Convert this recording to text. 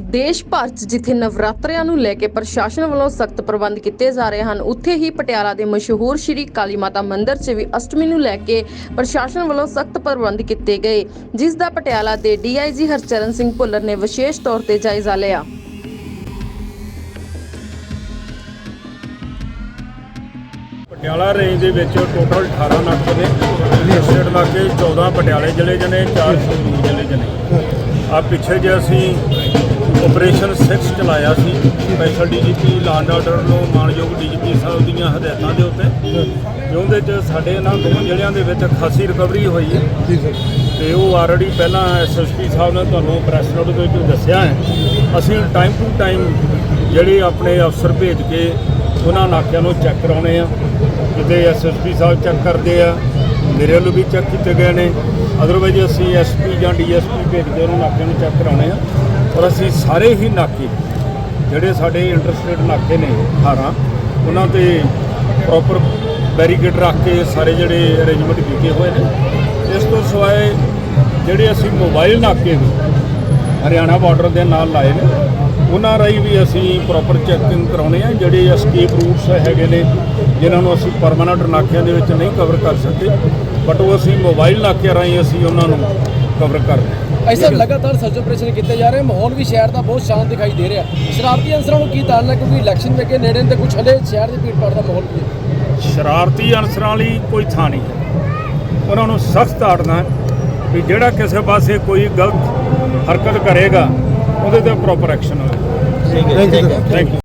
ਦੇਸ਼ ਭਰ 'ਚ ਜਿੱਥੇ ਨਵਰਾਤਰਿਆਂ ਨੂੰ ਲੈ ਕੇ ਪ੍ਰਸ਼ਾਸਨ ਵੱਲੋਂ ਸਖਤ ਪ੍ਰਬੰਧ ਕੀਤੇ ਜਾ ਰਹੇ ਹਨ, ਉੱਥੇ ਹੀ ਪਟਿਆਲਾ ਦੇ ਮਸ਼ਹੂਰ ਸ਼੍ਰੀ ਕਾਲੀ ਮਾਤਾ ਮੰਦਿਰ 'ਚ ਵੀ ਅਸ਼ਟਮੀ ਨੂੰ ਲੈ ਕੇ ਪ੍ਰਸ਼ਾਸਨ ਵੱਲੋਂ ਸਖਤ ਪ੍ਰਬੰਧ ਕੀਤੇ ਗਏ, ਜਿਸ ਦਾ ਪਟਿਆਲਾ ਦੇ ਡੀਆਈਜੀ ਹਰਚਰਨ ਸਿੰਘ ਭੁੱਲਰ ਨੇ ਵਿਸ਼ੇਸ਼ ਤੌਰ ਤੇ ਜਾਇਜ਼ਾ ਲਿਆ। ਪਟਿਆਲਾ ਰੇਂਜ ਦੇ ਵਿੱਚ ਟੋਟਲ 18 ਨਾਕੇ ਨੇ ਸਟੇਟ ਨਾਕੇ 14 ਪਟਿਆਲੇ ਜ਼ਿਲ੍ਹੇ ਚ 4 ਸੰਗਰੂਰ ਜ਼ਿਲ੍ਹੇ ਚ ਆ ਪਿੱਛੇ ਜੇ ਅਸੀਂ ਆਪਰੇਸ਼ਨ 6 ਚਲਾਇਆ ਸੀ special DGP law and order ਨੂੰ ਮਾਨਯੋਗ ਡੀਜੀਪੀ ਸਾਹਿਬ ਦੀਆਂ ਹਦਾਇਤਾਂ ਦੇ ਉੱਤੇ। ਤੇ ਉਹਦੇ ਚ ਸਾਡੇ ਇਹਨਾਂ ਦੋਵਾਂ ਜ਼ਿਲ੍ਹਿਆਂ ਦੇ ਵਿੱਚ ਖਾਸੀ ਰਿਕਵਰੀ ਹੋਈ ਹੈ। ਤੇ ਉਹ ਆਲਰੇਡੀ ਪਹਿਲਾਂ ਐਸਐਸਪੀ ਸਾਹਿਬ ਨੇ ਤੁਹਾਨੂੰ ਪ੍ਰੈਸ ਨੋਟ ਦੇ ਵਿੱਚ ਦੱਸਿਆ ਹੈ। ਅਸੀਂ ਟਾਈਮ ਟੂ ਟਾਈਮ ਜਿਹੜੇ ਆਪਣੇ ਅਫਸਰ ਭੇਜ ਕੇ ਉਹਨਾਂ ਨਾਕਿਆਂ ਨੂੰ ਚੈੱਕ ਕਰਾਉਣੇ ਆ। ਕਿਤੇ ਐਸਐਸਪੀ ਸਾਹਿਬ ਚੈੱਕ ਕਰਦੇ ਆ ਮੇਰੇ ਵੱਲੋਂ ਵੀ ਚੈੱਕ ਕੀਤੇ ਗਏ ਨੇ। ਅਦਰਵਾਈਜ਼ ਅਸੀਂ ਐਸਪੀ ਜਾਂ ਡੀਐਸਪੀ ਭੇਜ ਕੇ ਉਹਨਾਂ ਨਾਕਿਆਂ ਨੂੰ ਚੈੱਕ ਕਰਾਉਣੇ ਆ। ਔਰ ਅਸੀਂ ਸਾਰੇ ਹੀ ਨਾਕੇ, ਜਿਹੜੇ ਸਾਡੇ ਇੰਟਰਸਟੇਟ ਨਾਕੇ ਨੇ 18 ਉਹਨਾਂ ਤੇ ਪ੍ਰੋਪਰ ਬੈਰੀਕੇਡ ਰੱਖ ਕੇ ਸਾਰੇ ਜਿਹੜੇ ਅਰੇਂਜਮੈਂਟ ਕੀਤੇ ਹੋਏ ਨੇ। ਇਸ ਤੋਂ ਸਿਵਾਏ ਜਿਹੜੇ ਅਸੀਂ ਮੋਬਾਈਲ ਨਾਕੇ ਵੀ ਹਰਿਆਣਾ ਬਾਰਡਰ ਦੇ ਨਾਲ ਲਾਏ ਨੇ, ਉਹਨਾਂ ਰਾਹੀਂ ਵੀ ਅਸੀਂ ਪ੍ਰੋਪਰ ਚੈਕਿੰਗ ਕਰਾਉਣੇ ਆ, ਜਿਹੜੇ ਐਸਕੇਪ ਰੂਟਸ ਹੈਗੇ ਨੇ, ਜਿਨ੍ਹਾਂ ਨੂੰ ਅਸੀਂ ਪਰਮਾਨੈਂਟ ਨਾਕਿਆਂ ਦੇ ਵਿੱਚ ਨਹੀਂ ਕਵਰ ਕਰ ਸਕਦੇ ਬਟ ਉਹ ਅਸੀਂ ਮੋਬਾਈਲ ਨਾਕਿਆਂ ਰਾਹੀਂ ਅਸੀਂ ਉਹਨਾਂ ਨੂੰ ਕਵਰ ਕਰ ਰਹੇ ਹਾਂ। ਐਸਾ ਲਗਾਤਾਰ ਸਰਚ ਆਪਰੇਸ਼ਨ ਕੀਤੇ ਜਾ ਰਹੇ ਮਾਹੌਲ ਵੀ ਸ਼ਹਿਰ ਦਾ ਬਹੁਤ ਸ਼ਾਂਤ ਦਿਖਾਈ ਦੇ ਰਿਹਾ। ਸ਼ਰਾਰਤੀ ਅਨਸਰਾਂ ਨੂੰ ਕੀ ਤਾੜਨਾ ਕਿਉਂਕਿ ਇਲੈਕਸ਼ਨ ਵੇਕੇ ਨੇੜੇ ਨੇ ਤੇ ਕੁਝ ਹਲੇ ਸ਼ਹਿਰ ਦੇ ਭੀੜ ਭਾੜ ਦਾ ਮਾਹੌਲ ਵੀ ਹੈ। ਸ਼ਰਾਰਤੀ ਅਨਸਰਾਂ ਲਈ ਕੋਈ ਥਾਂ ਨਹੀਂ ਹੈ। ਉਹਨਾਂ ਨੂੰ ਸਖਤ ਤਾੜਨਾ ਹੈ ਵੀ ਜਿਹੜਾ ਕਿਸੇ ਪਾਸੇ ਕੋਈ ਗਲਤ ਹਰਕਤ ਕਰੇਗਾ ਉਹਦੇ ਤੇ ਪ੍ਰੋਪਰ ਐਕਸ਼ਨ ਹੋਵੇ thank you sir thank you